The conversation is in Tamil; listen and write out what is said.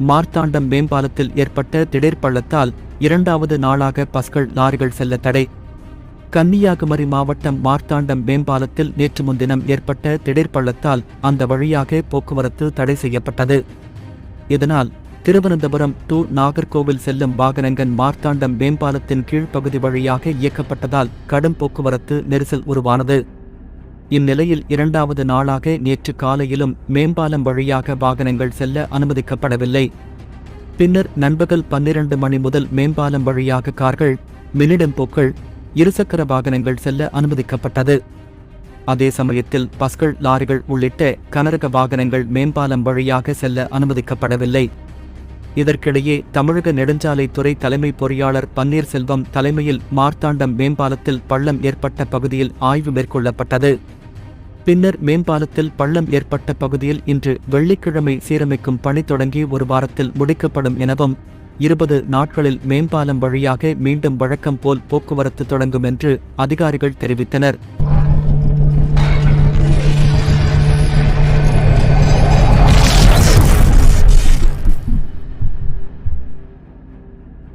மார்த்தாண்டம் மேம்பாலத்தில் ஏற்பட்ட திடீர் பள்ளத்தால் இரண்டாவது நாளாக பஸ்கள் லாரிகள் செல்ல தடை. கன்னியாகுமரி மாவட்டம் மார்த்தாண்டம் மேம்பாலத்தில் நேற்று முன்தினம் ஏற்பட்ட திடீர் பள்ளத்தால் அந்த வழியாக போக்குவரத்து தடை செய்யப்பட்டது. இதனால் திருவனந்தபுரம் டு நாகர்கோவில் செல்லும் வாகனங்கள் மார்த்தாண்டம் மேம்பாலத்தின் கீழ்ப்பகுதி வழியாக இயக்கப்பட்டதால் கடும் போக்குவரத்து நெரிசல் உருவானது. இந்நிலையில் இரண்டாவது நாளாக நேற்று காலையிலும் மேம்பாலம் வழியாக வாகனங்கள் செல்ல அனுமதிக்கப்படவில்லை. பின்னர் நண்பகல் பன்னிரண்டு மணி முதல் மேம்பாலம் வழியாக கார்கள் மினிடம்போக்கள் இருசக்கர வாகனங்கள் செல்ல அனுமதிக்கப்பட்டது. அதே சமயத்தில் பஸ்கள் லாரிகள் உள்ளிட்ட கனரக வாகனங்கள் மேம்பாலம் வழியாக செல்ல அனுமதிக்கப்படவில்லை. இதற்கிடையே தமிழக நெடுஞ்சாலைத்துறை தலைமை பொறியாளர் பன்னீர்செல்வம் தலைமையில் மார்த்தாண்டம் மேம்பாலத்தில் பள்ளம் ஏற்பட்ட பகுதியில் ஆய்வு மேற்கொள்ளப்பட்டது. பின்னர் மேம்பாலத்தில் பள்ளம் ஏற்பட்ட பகுதியில் இன்று வெள்ளிக்கிழமை சீரமைக்கும் பணி தொடங்கி ஒரு வாரத்தில் முடிக்கப்படும் எனவும் இருபது நாட்களில் மேம்பாலம் வழியாக மீண்டும் வழக்கம் போல் போக்குவரத்து தொடங்கும் என்று அதிகாரிகள் தெரிவித்தனர்.